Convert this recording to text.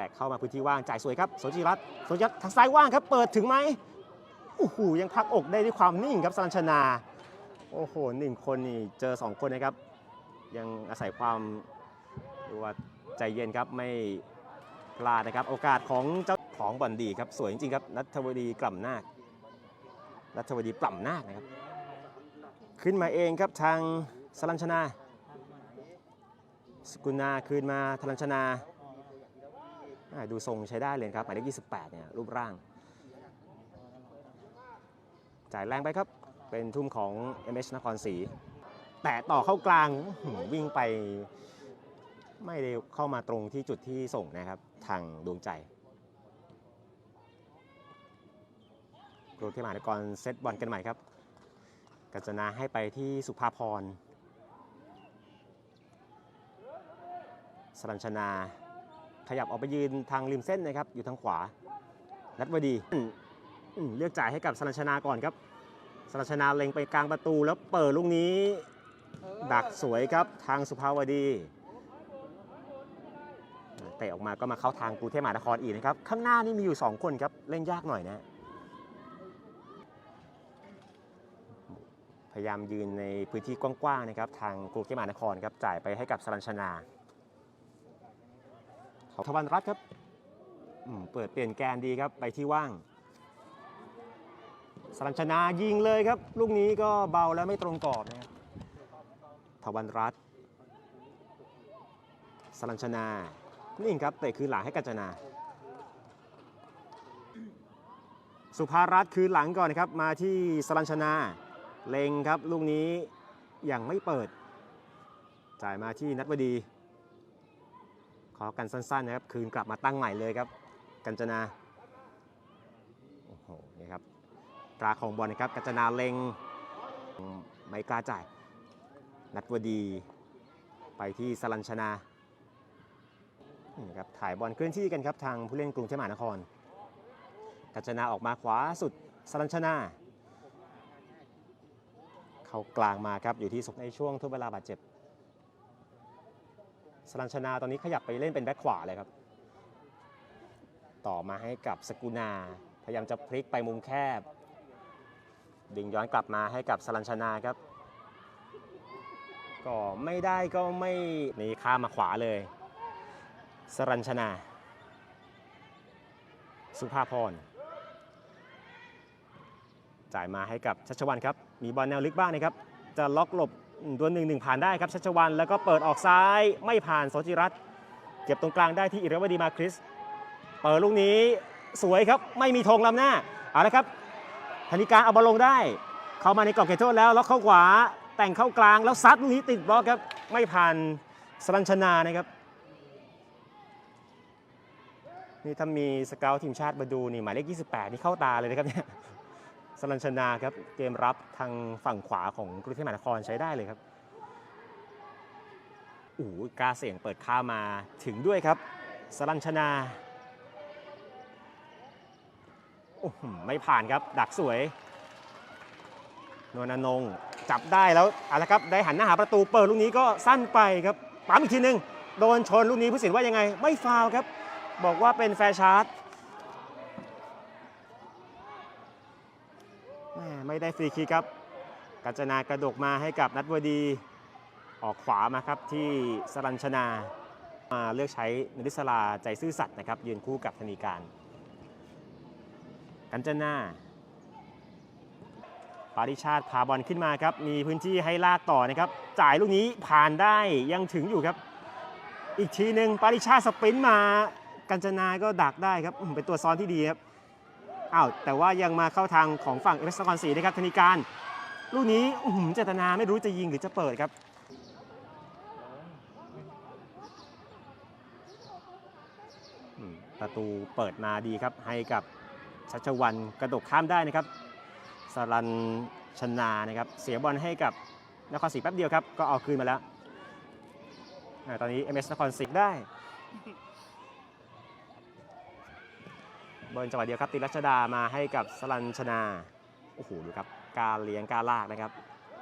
ตกเข้ามาพื้นที่ว่างจ่ายสวยครับโสจิรัตน์โสจิรัตน์ทางซ้ายว่างครับ เปิดถึงไหมโอ้โหยังพักอกได้ด้วยความนิ่งครับสัญชนา โอ้โหหนึ่งคนนี่เจอสองคนนะครับ ยังอาศัยความเรียกว่าใจเย็นครับไม่พลาดนะครับ โอกาสของเจ้าของบอลดีครับ สวยจริงๆครับนัทวดีกล่ำนาคนัทวดีปล่ำนาคนะครับ ขึ้นมาเองครับทางสลัญชนา สกุลนาคืนมาทลัญชนา ดูทรงใช้ได้เลยครับหมายเลข28 เนี่ยรูปร่าง จ่ายแรงไปครับ เป็นทุ่มของ MH นครศรีแตะต่อเข้ากลางวิ่งไปไม่ได้เข้ามาตรงที่จุดที่ส่งนะครับ ทางดวงใจกรุงเทพมหานครเซตบอลกันใหม่ครับกัญจนาให้ไปที่สุภาพรสรัญชนา ขยับออกไปยืนทางริมเส้นนะครับ อยู่ทางขวา นัดวดีเลือกจ่ายให้กับสรัชนาก่อนครับสรัชนาเล็งไปกลางประตูแล้วเปิดลูกนี้ ดักสวยครับทางสุภาวดีเตะออกมาก็มาเข้าทางกรุงเทพมหานครอีกนะครับ ข้างหน้านี่มีอยู่ 2 คนครับ เล่นยากหน่อยนะ พยายามยืนในพื้นที่กว้างๆนะครับ ทางกรุงเทพมหานครครับจ่ายไปให้กับสรัญชนา ทวันรัตครับเปิดเปลี่ยนแกนดีครับไปที่ว่างสรัญชนายิงเลยครับ ลูกนี้ก็เบาแล้วไม่ตรงกรอบนะครับทวันรัตสรัญชนานิ่ครับเตะคืนหลังให้กัญจนา สุภารัตคืนหลังก่อนนะครับ มาที่สรัญชนา เลงครับ ลูกนี้ยังไม่เปิด จ่ายมาที่นัทวดี ขอกันสั้นๆนะครับ คืนกลับมาตั้งใหม่เลยครับ กัญจนา โอ้โห นี่ครับตราของบอลนะครับ กัญจนาเล็ง ไม่กล้าจ่าย นัทวดี ไปที่สลัญชนาครับถ่ายบอลเคลื่อนที่กันครับ ทางผู้เล่นกรุงเทพมหานคร กัญจนาออกมาขวาสุดสลัญชนา เข้ากลางมาครับ อยู่ที่สุในช่วงทดเวลาบาดเจ็บ สลัญชนาตอนนี้ขยับไปเล่นเป็นแบ็คขวาเลยครับ ต่อมาให้กับสกุณาพยายามจะพลิกไปมุมแคบ ดึงย้อนกลับมาให้กับสลัญชนาครับ ก็ไม่ได้ก็ไม่นี่ข้ามมาขวาเลย สรัญชนา สุภาพรจ่ายมาให้กับชัชวันครับ มีบอลแนวลึกบ้างนะครับ จะล็อกหลบ ดวลหนึ่งหนึ่งผ่านได้ครับชัชวัน แล้วก็เปิดออกซ้ายไม่ผ่านโสจิรัตเก็บตรงกลางได้ที่อิรวดีมาคริส เปิดลูกนี้สวยครับไม่มีธงลำหน้าเอาละครับธนิการเอาบอลลงได้ เข้ามาในกรอบเขตโทษแล้วล็อกเข้าขวาแต่งเข้ากลางแล้วซัดลูกนี้ติดบล็อกครับไม่ผ่านสรัญชนานะครับนี่ถ้ามีสเกลทีมชาติมาดูนี่หมายเลข 28 นี่เข้าตาเลยนะครับเนี่ย สรัญชนาครับเกมรับทางฝั่งขวาของกรุงเทพมหานครใช้ได้เลยครับโอ้โหกาเสียงเปิดข้ามาถึงด้วยครับสรัญชนาโอ้ไม่ผ่านครับดักสวยนวลนงจับได้แล้วเอาละครับได้หันหน้าหาประตูเปิดลูกนี้ก็สั้นไปครับปั๊มอีกทีหนึ่งโดนชนลูกนี้ผู้สินว่ายังไง ไม่ฟาวครับ บอกว่าเป็นแฟชาร์แม่ ไม่ได้ฟรีคิกครับกัญจนากระดกมาให้กับนัทวดีออกขวามาครับที่สรัญชนามาเลือกใช้นริศลาใจซื่อสัตย์นะครับ ยืนคู่กับธนีการ กัญจนาปาริชาติพาบอลขึ้นมาครับ มีพื้นที่ให้ลากต่อนะครับ จ่ายลูกนี้ผ่านได้ยังถึงอยู่ครับ อีกทีหนึ่งปาริชาติสปรินต์มา กัญจนาก็ดักได้ครับเป็นตัวซ้อนที่ดีครับ อ้าวแต่ว่ายังมาเข้าทางของฝั่งเอเมสกรสีนะครับธนิการลูกนี้อื้อหือเจตนาไม่รู้จะยิงหรือจะเปิดครับประตูเปิดมาดีครับให้กับชัชวันกระดกข้ามได้นะครับสรันชนานะครับเสียบอลให้กับนครศรีแป๊บเดียวครับ ก็เอาคืนมาแล้ว ตอนนี้ MS นครศรีได้ เบิร์นจังหวะเดียวครับติรัชดามาให้กับสลันชนา โอ้โหดูครับ การเลี้ยงการลากนะครับ